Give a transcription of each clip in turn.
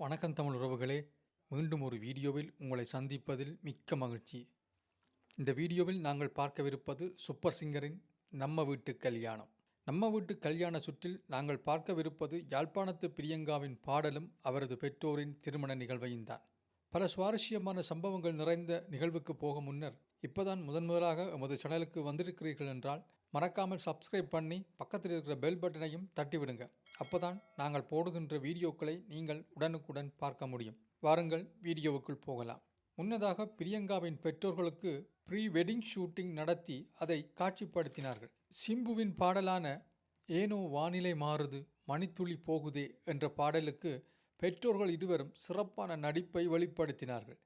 வணக்கம் தமிழ் உறவுகளே. மீண்டும் ஒரு வீடியோவில் உங்களை சந்திப்பதில் மிக்க மகிழ்ச்சி. இந்த வீடியோவில் நாங்கள் பார்க்கவிருப்பது சூப்பர் சிங்கரின் நம்ம வீட்டு கல்யாணம். நம்ம வீட்டு கல்யாண சுற்றில் நாங்கள் பார்க்கவிருப்பது யாழ்ப்பாணத்து பிரியங்காவின் பாடலும் அவரது பெற்றோரின் திருமண நிகழ்வையும் தான். பல சுவாரஸ்யமான சம்பவங்கள் நிறைந்த நிகழ்வுக்கு போக முன்னர் இப்போதான் முதன் முதலாக எமது சேனலுக்கு வந்திருக்கிறீர்கள் என்றால் மறக்காமல் சப்ஸ்கிரைப் பண்ணி பக்கத்தில் இருக்கிற பெல் பட்டனையும் தட்டிவிடுங்க. அப்போதான் நாங்கள் போடுகின்ற வீடியோக்களை நீங்கள் உடனுக்குடன் பார்க்க முடியும். வாருங்கள் வீடியோவுக்குள் போகலாம். முன்னதாக பிரியங்காவின் பெற்றோர்களுக்கு ப்ரீ வெட்டிங் ஷூட்டிங் நடத்தி அதை காட்சிப்படுத்தினார்கள். சிம்புவின் பாடலான ஏனோ வானிலை மாறுது மணித்துளி போகுதே என்ற பாடலுக்கு பெற்றோர்கள் இருவரும் சிறப்பான நடிப்பை வெளிப்படுத்தினார்கள்.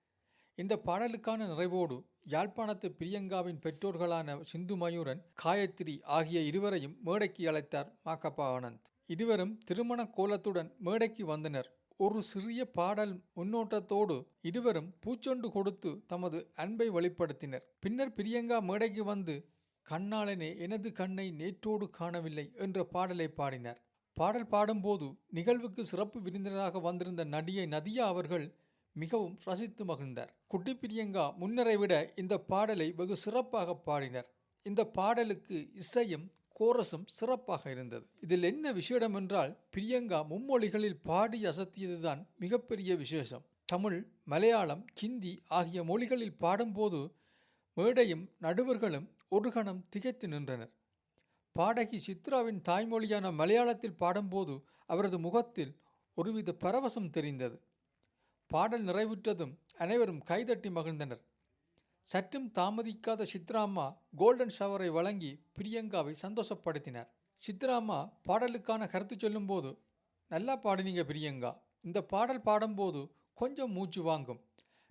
இந்த பாடலுக்கான நிறைவோடு யாழ்ப்பாணத்து பிரியங்காவின் பெற்றோர்களான சிந்து மயூரன் காயத்ரி ஆகிய இருவரையும் மேடைக்கு அழைத்தார் மாக்கப்பா ஆனந்த். இருவரும் திருமண கோலத்துடன் மேடைக்கு வந்தனர். ஒரு சிறிய பாடல் முன்னோட்டத்தோடு இருவரும் பூச்சொண்டு கொடுத்து தமது அன்பை வெளிப்படுத்தினர். பின்னர் பிரியங்கா மேடைக்கு வந்து கண்ணாளனே எனது கண்ணை நேற்றோடு காணவில்லை என்ற பாடலை பாடினார். பாடல் பாடும்போது நிகழ்வுக்கு சிறப்பு விருந்தினராக வந்திருந்த நடிகை நதியா அவர்கள் மிகவும் ரசித்து மகிழ்ந்தார். குட்டி பிரியங்கா முன்னரை விட இந்த பாடலை வெகு சிறப்பாக பாடினர். இந்த பாடலுக்கு இசையும் கோரஸும் சிறப்பாக இருந்தது. இதில் என்ன விசேடம் என்றால் பிரியங்கா மும்மொழிகளில் பாடி அசத்தியதுதான் மிகப்பெரிய விசேஷம். தமிழ் மலையாளம் ஹிந்தி ஆகிய மொழிகளில் பாடும்போது மேடையும் நடுவர்களும் ஒரு கணம் திகைத்து நின்றனர். பாடகி சித்ராவின் தாய்மொழியான மலையாளத்தில் பாடும்போது அவரது முகத்தில் ஒருவித பரவசம் தெரிந்தது. பாடல் நிறைவுற்றதும் அனைவரும் கைதட்டி மகிழ்ந்தனர். சற்றும் தாமதிக்காத சித்ராம்மா கோல்டன் ஷவரை வழங்கி பிரியங்காவை சந்தோஷப்படுத்தினார். சித்ராம்மா பாடலுக்கான கருத்து சொல்லும்போது நல்லா பாடினீங்க பிரியங்கா. இந்த பாடல் பாடும்போது கொஞ்சம் மூச்சு வாங்கும்.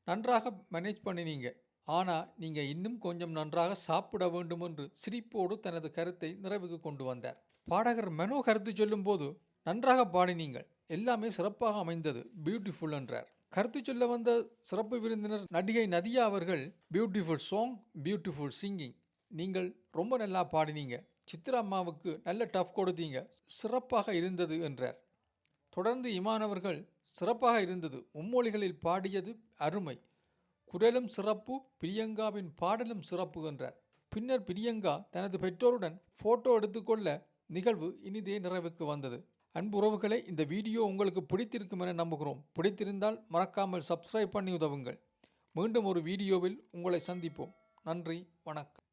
நன்றாக மேனேஜ் பண்ணினீங்க. ஆனால் நீங்கள் இன்னும் கொஞ்சம் நன்றாக சாப்பிட வேண்டும் என்று சிரிப்போடு தனது கருத்தை நிறைவுக்கு கொண்டு வந்தார். பாடகர் மெனோ கருத்து சொல்லும்போது நன்றாக பாடினீங்கள். எல்லாமே சிறப்பாக அமைந்தது. பியூட்டிஃபுல் என்றார். கருத்து சொல்ல வந்த சிறப்பு விருந்தினர் நடிகை நதியா அவர்கள் பியூட்டிஃபுல் சாங் பியூட்டிஃபுல் சிங்கிங் நீங்கள் ரொம்ப நல்லா பாடினீங்க. சித்ரா அம்மாவுக்கு நல்ல டஃப் கொடுத்தீங்க. சிறப்பாக இருந்தது என்றார். தொடர்ந்து இமான் அவர்கள் சிறப்பாக இருந்தது. மும்மொழிகளில் பாடியது அருமை. குரலும் சிறப்பு பிரியங்காவின் பாடலும் சிறப்பு என்றார். பின்னர் பிரியங்கா தனது பெற்றோருடன் ஃபோட்டோ எடுத்துக்கொள்ள நிகழ்வு இனிதே நிறைவுக்கு வந்தது. அன்பு உறவுகளை இந்த வீடியோ உங்களுக்கு பிடித்திருக்கும் என நம்புகிறோம். பிடித்திருந்தால் மறக்காமல் சப்ஸ்கிரைப் பண்ணி உதவுங்கள். மீண்டும் ஒரு வீடியோவில் உங்களை சந்திப்போம். நன்றி வணக்கம்.